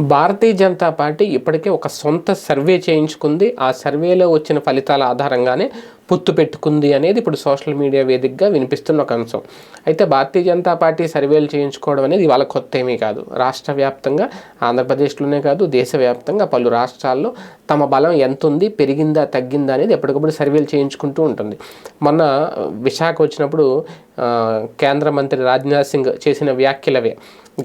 భారతీయ Janata party ఇప్పటికే ఒక సొంత సర్వే చేయించుకుంది. ఆ సర్వేలో వచ్చిన ఫలితాల ఆధారంగానే పొత్తు పెట్టుకుంది అనేది ఇప్పుడు సోషల్ మీడియా వేదికగా వినిపిస్తున్న ఒక అంశం. అయితే భారతీయ జనతా పార్టీ సర్వేలు చేయించుకోవడం అనేది వాళ్ళ కొత్త ఏమీ కాదు. రాష్ట్ర వ్యాప్తంగా ఆంధ్రప్రదేశ్లోనే కాదు దేశవ్యాప్తంగా పలు రాష్ట్రాల్లో తమ బలం ఎంత ఉంది పెరిగిందా తగ్గిందా అనేది ఎప్పటికప్పుడు సర్వేలు చేయించుకుంటూ ఉంటుంది. మొన్న విశాఖ వచ్చినప్పుడు కేంద్ర మంత్రి రాజ్నాథ్ సింగ్ చేసిన వ్యాఖ్యలవే.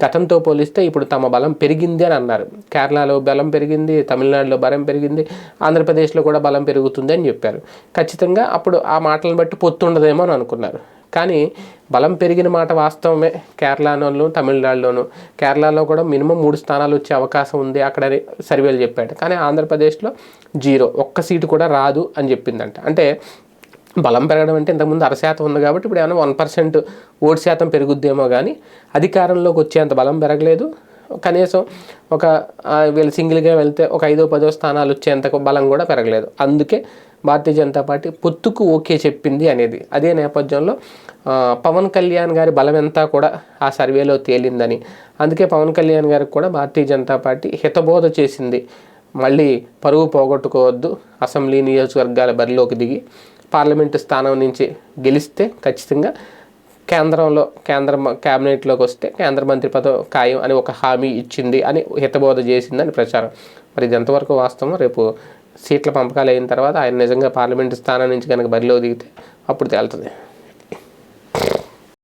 గతంతో పోలిస్తే ఇప్పుడు తమ బలం పెరిగింది అని అన్నారు. కేరళలో బలం పెరిగింది తమిళనాడులో బలం పెరిగింది ఆంధ్రప్రదేశ్లో కూడా బలం పెరుగుతుంది అని చెప్పారు. ఖచ్చితంగా అప్పుడు ఆ మాటలను బట్టి పొత్తు ఉండదేమో అని అనుకున్నారు. కానీ బలం పెరిగిన మాట వాస్తవమే. కేరళలోను తమిళనాడులోను. కేరళలో కూడా మినిమం మూడు స్థానాలు వచ్చే అవకాశం ఉంది అక్కడ సర్వేలు చెప్పాడు కానీ ఆంధ్రప్రదేశ్లో జీరో. ఒక్క సీటు కూడా రాదు అని చెప్పిందంట. అంటే బలం పెరగడం అంటే ఇంతకుముందు అరశాతం ఉంది కాబట్టి ఇప్పుడు ఏమైనా వన్ పర్సెంట్ ఓటు శాతం పెరుగుద్దేమో కానీ అధికారంలోకి వచ్చేంత బలం పెరగలేదు. కనీసం ఒక వీళ్ళు సింగిల్గా వెళ్తే ఒక ఐదో పదో స్థానాలు వచ్చేంత బలం కూడా పెరగలేదు. అందుకే భారతీయ జనతా పార్టీ పొత్తుకు ఓకే చెప్పింది అనేది. అదే నేపథ్యంలో పవన్ కళ్యాణ్ గారి బలం ఎంత కూడా ఆ సర్వేలో తేలిందని. అందుకే పవన్ కళ్యాణ్ గారికి కూడా భారతీయ జనతా పార్టీ హితబోధ చేసింది. మళ్ళీ పరువు పోగొట్టుకోవద్దు అసెంబ్లీ నియోజకవర్గాల బరిలోకి దిగి పార్లమెంటు స్థానం నుంచి గెలిస్తే ఖచ్చితంగా కేంద్రంలో కేంద్ర క్యాబినెట్లోకి వస్తే కేంద్ర మంత్రి పదవి ఖాయం అని ఒక హామీ ఇచ్చింది అని హితబోధ చేసిందని ప్రచారం. మరి ఇది ఎంతవరకు వాస్తవం రేపు సీట్ల పంపకాలు అయిన తర్వాత ఆయన నిజంగా పార్లమెంటు స్థానం నుంచి కనుక బరిలో దిగితే అప్పుడు తేలుతుంది.